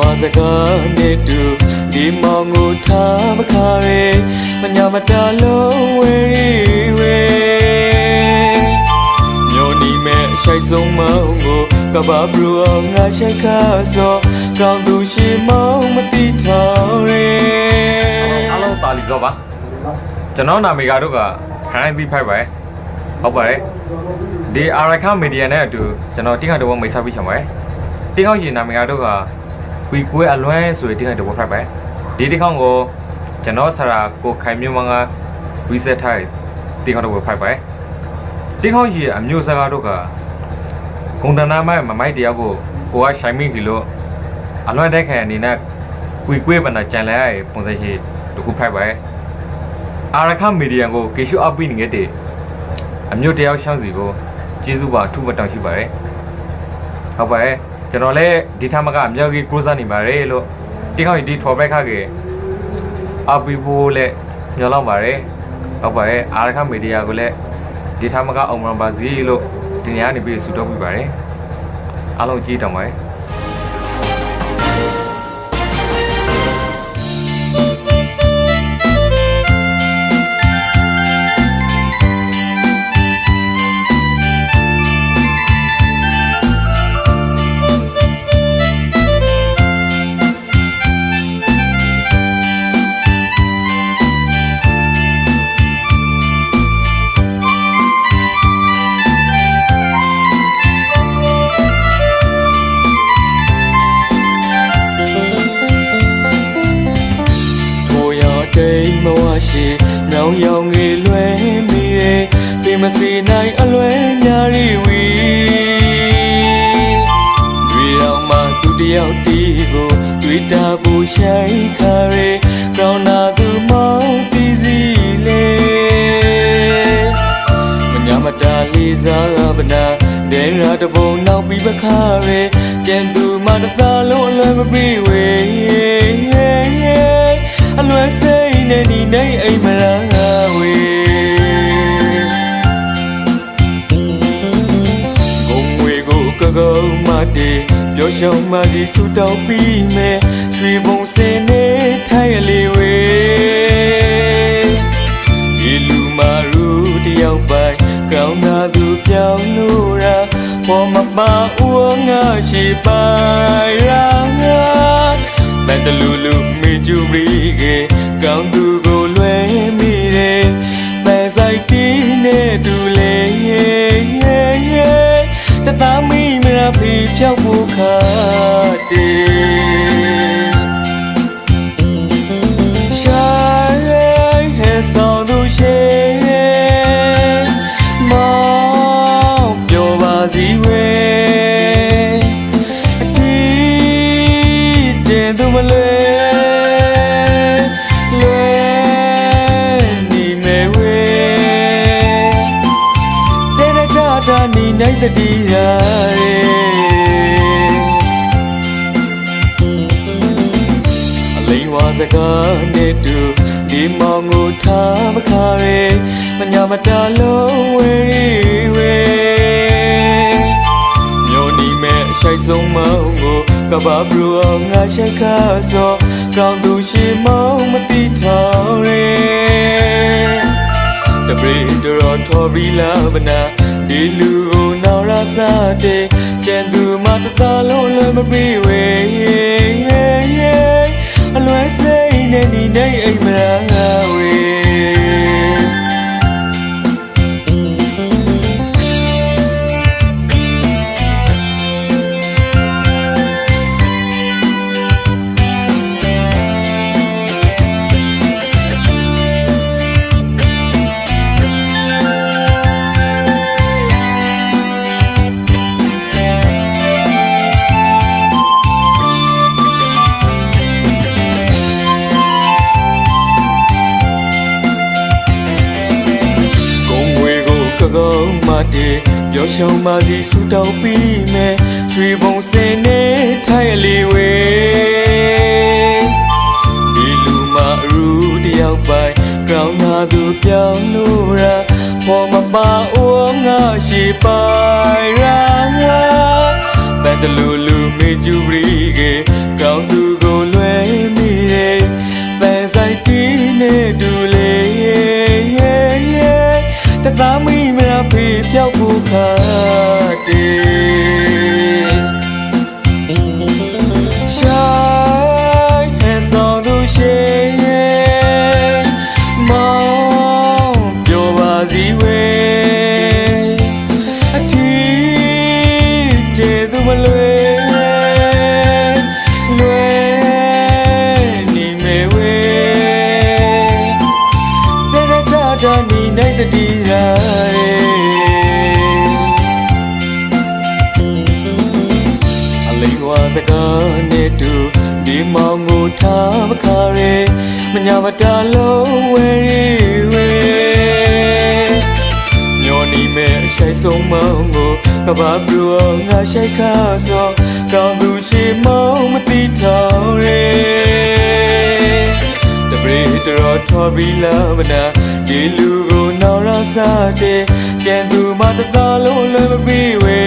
ဝစကားနဲ့တူဒီမောင်ကိုထားမခါရဲမညာမတာလုံးဝေဝေညိုနီမဲ့အရှိုက်ဆုံးမောင်ကိုကဘာဘရူအောင်ငါရှိုက်ခါစောကောင်းသူရှိမောင်မတိထောင်ရဲအားလုံးတာလီတော့ပါကျွန်တော်နာမည်ကတော့ကခိုင်းပြီးဖိုက်ပါဟုတ်ပါတယ်ဒီအာရခမီဒီယာနဲ့အတူကျွန်တော်တင်းခါတော့မိတ်ဆက်ပြီးချင်ပါတယ်တင်းခေါင်းကြီးနာမည်ကတော့က ဝီကွဲအလွမ်းဆိုတဲ့တင်းခါတော့ဖိုက်ပါဒီတင်းခေါင်းကိုကျွန်တော်ဆရာကိုခိုင်မြမငါဝီဆက်ထိုင်တင်းခေါင်းတော့ဖိုက်ပါတင်းခေါင်းကြီးအမျိုးစကားတော့ကဂုံတနာမိုက်မမိုက်တရားကိုကိုကရှိုင်းမိပြီလို့အလွမ်းတဲ့ခံအနေနဲ့ကွေကွေးပနာကြံလဲရပုံစံရှိတခုဖိုက်ပါအာရခမီဒီယံကိုကေရှုအပ်ပြီးနေတဲ့အမျိုးတယောက်ရှောင်းစီကိုကျေးဇူးပါအထူးမတောင်းရှိပါတယ်ဟုတ်ပါရဲ့ ကျွန်တော်လည်းဒီထမကအမြောက်ကြီးကိုးစားနေပါတယ်လို့တိခေါင်းဒီထော်ဘက်ခကေအပီဖို့လည်းညှော်လောက်ပါတယ်ဟုတ်ပါရဲ့အာရခမီဒီယာကိုလည်းဒီထမကအောင်မပါစီလို့ဒီညနေပြီးဆူတော့ပြပါတယ်အားလုံးကြည့်တောင်းပါတယ် တိမ်မဝရှိနောင်ရောင်ငယ်လွဲမိရဲ့ဒီမစီနိုင်အလွဲများရီဝီတွေ့တော့မှသူတယောက်တီးကိုတွေ့တာဘူးရှိုင်းခါရဲကောင်းနာသူမောင်းတီးစီလေမညာမတာလေးစားဗနာဒဲရာတပုံနောက်ပြီးပခါရဲကျန်သူမတသားလုံးအလွယ်မပြီးဝေ ရှောင်းမစီဆူတောင်းပြီးမယ်ရွှေဘုံစင်နေထိုင်ရလေဝေဒီလူမာရူတယောက်ပိုင်ကောင်းသာသူပြောင်းလို့ရာပေါ်မပါဦးငါရှိပိုင်ရာငါမန္တလူလူမေကျူရီကေကောင်းသူကိုလွယ်မိတယ်ဖဲဆိုင်တီးနဲ့တူ မိမ တတိရာရဲ့အလိန်ဝါစကားနဲ့တူဒီမောင်ကိုထားမခါရဲမညာမတာလုံးဝေဝေညိုနီမဲ့အရှိုက်ဆုံးမောင်ကိုကဘာဘရူအောင်ငါရှိုက်ခါစောကောင်းသူရှိမောင်မတိထောင်ရဲတပရိဒရောထော်ဘီလာဗနာဒီလူ ကိုနောက်ရစားတဲ့ကျန်သူမတသားလုံးလွယ်မပြီးဝေအလွယ်စိတ်နဲ့ဒီနေအိမ်မလာ တေပျော်ရှောင်းပါစီဆူတောင်းပြီးမယ်ရွှေဘုံစင်နေထိုင်လေဝေဒီလူမအရူတယောက်ပိုင်ကောင်းသာသူပြောင်းလို့ရာပေါ်မပါဦးငါရှိပိုင်ရာငါဘန်တလူလူမေကျူပရီကကောင်းသူ ရဖေးပြောက်ဖို့ခါတေရှို နဲ့တူဒီမောင်ကိုထားမခါရဲမညာမတာလုံးဝဲရီဝဲညောနီမဲ့အရှိုက်ဆုံးမောင်ကိုကဘာဘလူငါရှိုက်ခါစောကောင်းသူရှိမောင်မတိထောင်ရဲတပရိတရောထော်ပြီးလာမနာဒီလူကိုနောက်ရစားတဲ့ကျန်သူမတသားလုံးလည်းမပြီးဝေ